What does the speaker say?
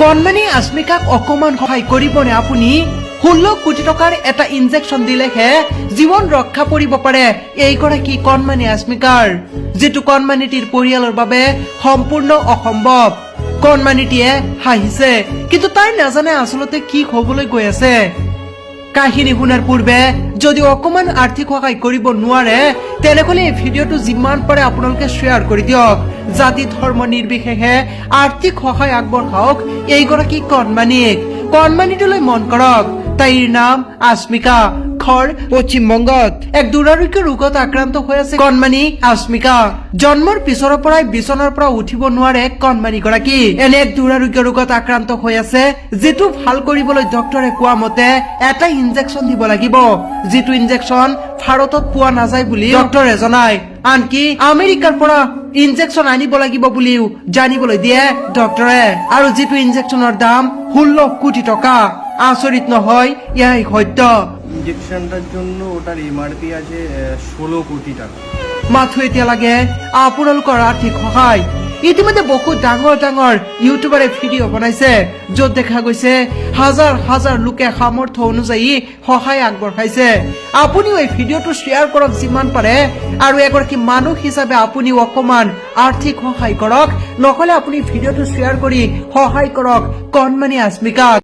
কণমানি আস্মিকাক অকমান সহায় কৰিবনে আপুনি? ষোল্ল কোটি টকাৰ এটা ইনজেকশ্যন দিলেহে জীৱন ৰক্ষা পৰিব পাৰে। এইগৰাকী কণমানি আস্মিকাৰ, যিটো কণমানিটিৰ পৰিয়ালৰ বাবে সম্পূৰ্ণ অসম্ভৱ। কণমানিটিয়ে হাঁহিছে, কিন্তু তাই নাজানে আচলতে কি হবলৈ গৈ আছে। কাহিনী শুনাৰ পূৰ্বে যদি অকণমান আৰ্থিক সহায় কৰিব নোৱাৰে, তেনেহলে এই ভিডিঅ'টো যিমান পাৰে আপোনালোকে শ্বেয়াৰ কৰি দিয়ক। জাতি, ধৰ্ম নিৰ্বিশেষে আৰ্থিক সহায় আগবঢ়াওক এইগৰাকী কণমানিক। কণমানিটোলৈ মন কৰক। তাইৰ নাম আস্মিকা ঘৰ পশ্চিমবংগত এক দুৰাৰোগ্য ৰোগত আক্ৰান্ত হৈ আছে কণমানি আস্মিকা জন্মৰ পিছৰ পৰাই বিচনাৰ পৰা উঠিব নোৱাৰে কণমানি গৰাকী। এনে এক দুৰাৰোগ্য ৰোগত আক্ৰান্ত হৈ আছে যিটো ভালো কৰিবলৈ ডক্তৰে কোৱা মতে এটা ইনজেকশ্যন দিব লাগিব। যিটো ইনজেকশ্যন ভাৰতত পোৱা নাযায় বুলি ডক্তৰে জনায়। আনকি আমেৰিকাৰ পৰা ইনজেকশ্যন আনিব লাগিব বুলিও জানিবলৈ দিয়ে ডক্তৰে আৰু যিটো ইনজেকশ্যনৰ দাম ষোল্ল কোটি টকা। আচৰিত নহয় ইয়াই সত্য। ইঞ্জেকশনটার জন্য ওটার এমআরপি আছে ষোলো কোটি টাকা। মাথো এতিয়া লাগে আপোনালোকৰ আৰ্থিক সহায়। ইতিমধ্যে বহুত ডাঙৰ ডাঙৰ ইউটিউবাৰে ভিডিঅ' বনাইছে য'ত দেখা গৈছে হাজাৰ হাজাৰ লোকে সামৰ্থ্য অনুযায়ী সহায় আগবঢ়াইছে। আপুনিও এই ভিডিঅ'টো শ্বেয়াৰ কৰক যিমান পাৰে আৰু এগৰাকী মানুহ হিচাপে আপুনিও অকমান আৰ্থিক সহায় কৰক। নহ'লে আপুনি ভিডিঅ'টো শ্বেয়াৰ কৰি সহায় কৰক কণমানি আস্মিকাক